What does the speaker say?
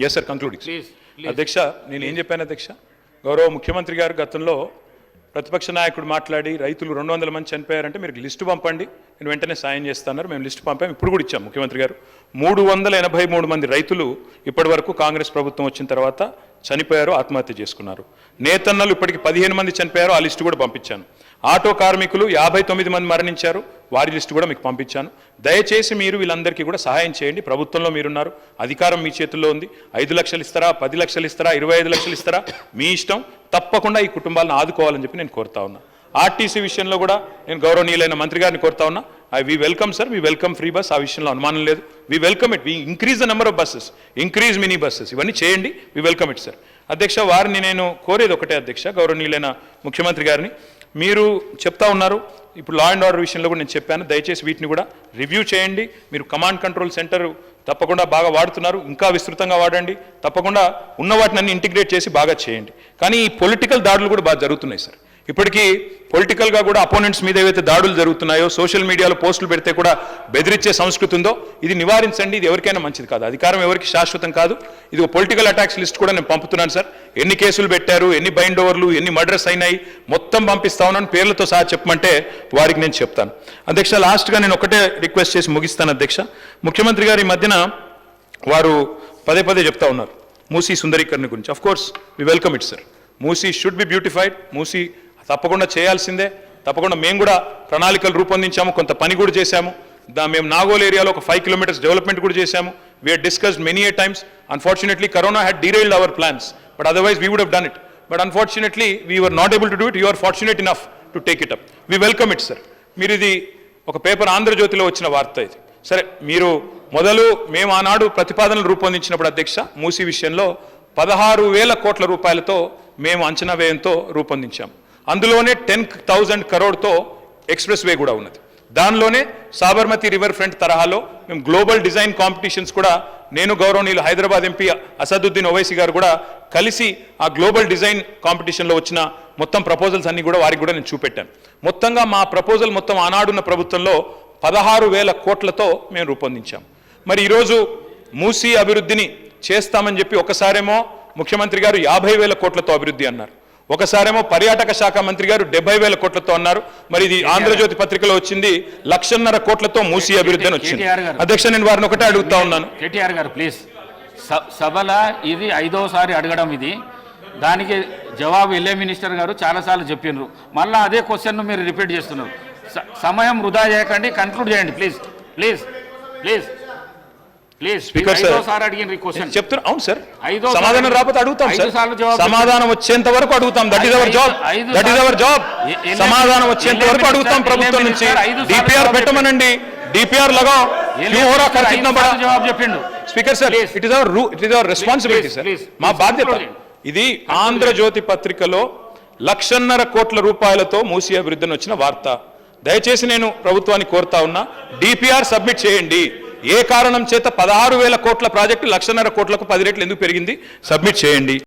Yes sir concluding. అధ్యక్ష నేను ఏం చెప్పాను అధ్యక్ష? గౌరవ ముఖ్యమంత్రి గారు గతంలో ప్రతిపక్ష నాయకుడు మాట్లాడి రైతులు రెండు వందల మంది చనిపోయారంటే మీరు లిస్టు పంపండి. నేను వెంటనే సాయం చేస్తాన్నారు మేము లిస్టు పంపాం. ఇప్పుడు కూడా ఇచ్చాం ముఖ్యమంత్రి గారు. మూడు వందల ఎనభై మూడు మంది రైతులు ఇప్పటి వరకు కాంగ్రెస్ ప్రభుత్వం వచ్చిన తర్వాత చనిపోయారు ఆత్మహత్య చేసుకున్నారు. నేతన్నలు ఇప్పటికి పదిహేను మంది చనిపోయారు ఆ లిస్టు కూడా పంపించాను. ఆటో కార్మికులు యాభై తొమ్మిది మంది మరణించారు. వారి లిస్టు కూడా మీకు పంపించాను. దయచేసి మీరు వీళ్ళందరికీ కూడా సహాయం చేయండి. ప్రభుత్వంలో మీరున్నారు. అధికారం మీ చేతుల్లో ఉంది. ఐదు లక్షలు ఇస్తారా? పది లక్షలు ఇస్తారా? ఇరవై ఐదు లక్షలు ఇస్తారా? మీ ఇష్టం. తప్పకుండా ఈ కుటుంబాలను ఆదుకోవాలని చెప్పి నేను కోరుతా ఉన్నా. ఆర్టీసీ విషయంలో కూడా నేను గౌరవనీయులైన మంత్రి గారిని కోరుతా ఉన్నా. I we welcome sir we welcome free bus ఆ విషయంలో అనుమానం లేదు. We welcome it we increase the number of buses increase mini buses ఇవన్నీ చేయండి. వి వెల్కమ్ ఇట్ సార్ అధ్యక్ష వారిని నేను కోరేది ఒకటే అధ్యక్ష గౌరవనీయులైన ముఖ్యమంత్రి గారిని. మీరు చెప్తా ఉన్నారు. ఇప్పుడు లా అండ్ ఆర్డర్ విషయంలో కూడా నేను చెప్పాను. దయచేసి వీటిని కూడా రివ్యూ చేయండి. మీరు కమాండ్ కంట్రోల్ సెంటర్ తప్పకుండా బాగా వాడుతున్నారు. ఇంకా విస్తృతంగా వాడండి. తప్పకుండా ఉన్న వాటిని అన్ని ఇంటిగ్రేట్ చేసి బాగా చేయండి. కానీ ఈ పొలిటికల్ దాడులు కూడా బాగా జరుగుతున్నాయి సార్ ఇప్పటికీ పొలిటికల్గా కూడా అపోనెంట్స్ మీద ఏవైతే దాడులు జరుగుతున్నాయో సోషల్ మీడియాలో పోస్టులు పెడితే కూడా బెదిరించే సంస్కృతి ఉందో ఇది నివారించండి ఇది ఎవరికైనా మంచిది కాదు. అధికారం ఎవరికి శాశ్వతం కాదు. ఇది ఒక పొలిటికల్ అటాక్స్ లిస్ట్ కూడా నేను పంపుతున్నాను సార్. ఎన్ని కేసులు పెట్టారు ఎన్ని బైండ్ ఓవర్లు ఎన్ని మర్డర్స్ అయినాయి మొత్తం పంపిస్తా ఉన్నాను. పేర్లతో సహా చెప్పమంటే వారికి నేను చెప్తాను. అధ్యక్ష లాస్ట్గా నేను ఒకటే రిక్వెస్ట్ చేసి ముగిస్తాను అధ్యక్ష. ముఖ్యమంత్రి గారు ఈ మధ్యన వారు పదే పదే చెప్తా ఉన్నారు. మూసీ సుందరీకరణ గురించి. Of course we welcome it sir Musi should be beautified Musi తప్పకుండా చేయాల్సిందే. తప్పకుండా మేము కూడా ప్రణాళికలు రూపొందించాము కొంత పని కూడా చేశాము. దా మేము నాగోల్ ఏరియాలో ఒక ఫైవ్ కిలోమీటర్స్ డెవలప్మెంట్ కూడా చేశాము. We're discussed many a times unfortunately corona had derailed our plans but otherwise we would have done it but unfortunately we were not able to do it you are fortunate enough to take it up we welcome it sir మీరు ఇది ఒక paper ఆంధ్రజ్యోతిలో వచ్చిన వార్త ఇది. సరే మీరు మొదలు మేము ఆనాడు ప్రతిపాదనలు రూపొందించినప్పుడు అధ్యక్ష మూసీ విషయంలో పదహారు వేల కోట్ల రూపాయలతో మేము అంచనా వ్యయంతో రూపొందించాం. అందులోనే టెన్ థౌజండ్ కరోడ్తో ఎక్స్ప్రెస్ వే కూడా ఉన్నది. దానిలోనే సాబర్మతి రివర్ ఫ్రంట్ తరహాలో మేము గ్లోబల్ డిజైన్ కాంపిటీషన్స్ కూడా నేను గౌరవనీయులు హైదరాబాద్ ఎంపీ అసదుద్దీన్ ఓవైసీ గారు కూడా కలిసి ఆ గ్లోబల్ డిజైన్ కాంపిటీషన్లో వచ్చిన మొత్తం ప్రపోజల్స్ అన్ని కూడా వారికి కూడా నేను చూపెట్టాను. మొత్తంగా మా ప్రపోజల్ మొత్తం ఆనాడున్న ప్రభుత్వంలో పదహారు వేల కోట్లతో మేము రూపొందించాం. మరి ఈరోజు మూసీ అభివృద్ధిని చేస్తామని చెప్పి ఒకసారేమో ముఖ్యమంత్రి గారు యాభై వేల కోట్లతో అభివృద్ధి అన్నారు. ఒకసారేమో పర్యాటక శాఖ మంత్రి గారు డెబ్బై వేల కోట్లతో అన్నారు. మరి ఇది ఆంధ్రజ్యోతి పత్రికలో వచ్చింది. లక్షన్నర కోట్లతో మూసీ అభివృద్ధి అని వచ్చింది. అధ్యక్ష నేను వారిని ఒకటే అడుగుతా ఉన్నాను. కేటీఆర్ గారు ప్లీజ్. సభల ఇది ఐదోసారి అడగడం ఇది. దానికి జవాబు ఎల్ఏ మినిస్టర్ గారు చాలాసార్లు చెప్పినారు. మళ్ళీ అదే క్వశ్చన్ మీరు రిపీట్ చేస్తున్నారు. సమయం వృధా చేయకండి కన్క్లూడ్ చేయండి ప్లీజ్. ప్లీజ్. ప్లీజ్. Uh, సమాధానం అడుగుతాం సమాధానం వచ్చేంత వరకు అడుగుతాం. అడుగుతాం ప్రభుత్వం నుంచి. డిపిఆర్ పెట్టమనండి. డిపిఆర్ లగా చెప్పిండు. Speaker sir it is our రూ it is our responsibility sir మా బాధ్యత ఇది ఆంధ్రజ్యోతి పత్రికలో లక్షన్నర కోట్ల రూపాయలతో మూసి అభివృద్ధిని వచ్చిన వార్త. దయచేసి నేను ప్రభుత్వాన్ని కోరుతా ఉన్నా. డిపిఆర్ సబ్మిట్ చేయండి. ఏ కారణం చేత పదహారు వేల కోట్ల ప్రాజెక్టు లక్షన్నర కోట్లకు పది రెట్లు ఎందుకు పెరిగింది? సబ్మిట్ చేయండి.